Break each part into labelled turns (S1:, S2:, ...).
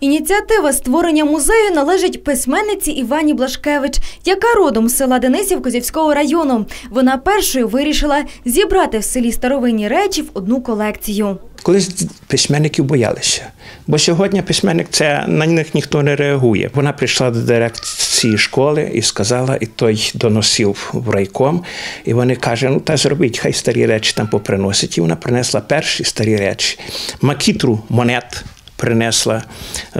S1: Ініціатива створення музею належить письменниці Івані Блашкевич, яка родом з села Денисів Козівського району. Вона першою вирішила зібрати в селі старовинні речі в одну колекцію.
S2: Колись письменників боялися, бо сьогодні письменник це на них ніхто не реагує. Вона прийшла до дирекції школи і сказала, і той доносив в райком. І вони кажуть, ну та зробіть, хай старі речі там поприносять. І вона принесла перші старі речі. Макітру монет принесла,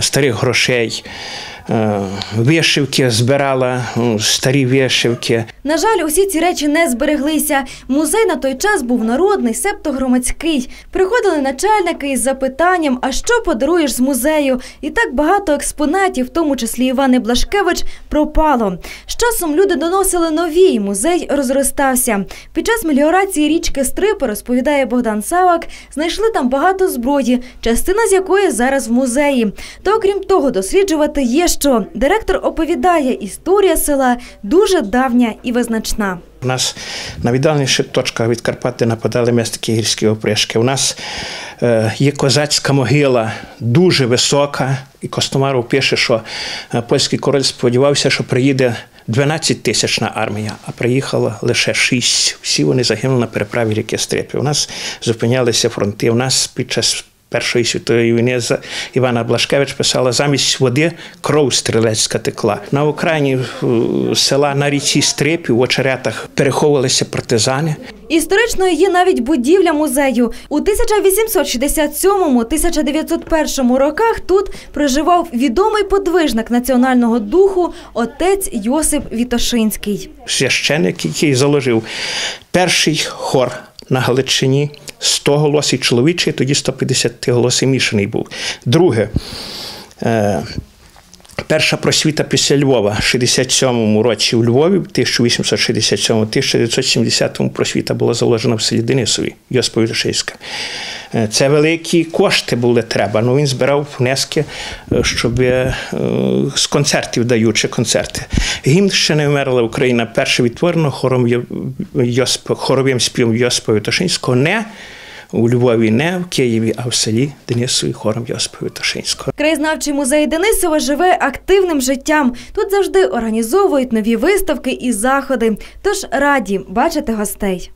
S2: старих грошей. Е, Вишивки збирала, старі вишивки.
S1: На жаль, усі ці речі не збереглися. Музей на той час був народний, себто громадський. Приходили начальники із запитанням, а що подаруєш з музею? І так багато експонатів, в тому числі Івани Блашкевич, пропало. З часом люди доносили нові, і музей розростався. Під час меліорації річки Стрипи, розповідає Богдан Савак, знайшли там багато зброї, частина з якої зараз в музеї. Та окрім того, досліджувати є що. Директор оповідає, історія села дуже давня і визначна.
S2: У нас на віддаленіших точках від Карпат, де нападали містики гірські опришки. У нас е, є козацька могила, дуже висока. І Костомаров пише, що е, польський король сподівався, що приїде 12 тисячна армія, а приїхала лише 6. Всі вони загинули на переправі ріки Стрипи. У нас зупинялися фронти. У нас під час Першої світової війни Івана Блашкевич писала замість води кров стрілецька текла. На окраїні е, села на річці Стрипі в очеретах переховувалися партизани.
S1: Історичною є навіть будівля музею. У 1867-1901 роках тут проживав відомий подвижник національного духу отець Йосип Вітошинський.
S2: Священик, який заложив перший хор на Галичині, 100 голосів чоловічий, тоді 150 голосів мішаний був. Друге. Е, Перша просвіта після Львова, в 67-му році у Львові, в 1867 1970-му просвіта була заложена в селі Денисові, Йосипові Лишейська. Е, Це великі кошти були треба. Ну він збирав внески, е, щоб з концертів даючи концерти. Гімн ще не вмерла Україна. Перше відтворено хором Йо- хоровим співом Йосипа Вітошинського не у Львові, не в Києві, а в селі Денисові хором Йосипа Вітошинського.
S1: Краєзнавчий музей Денисова живе активним життям. Тут завжди організовують нові виставки і заходи. Тож раді бачити гостей.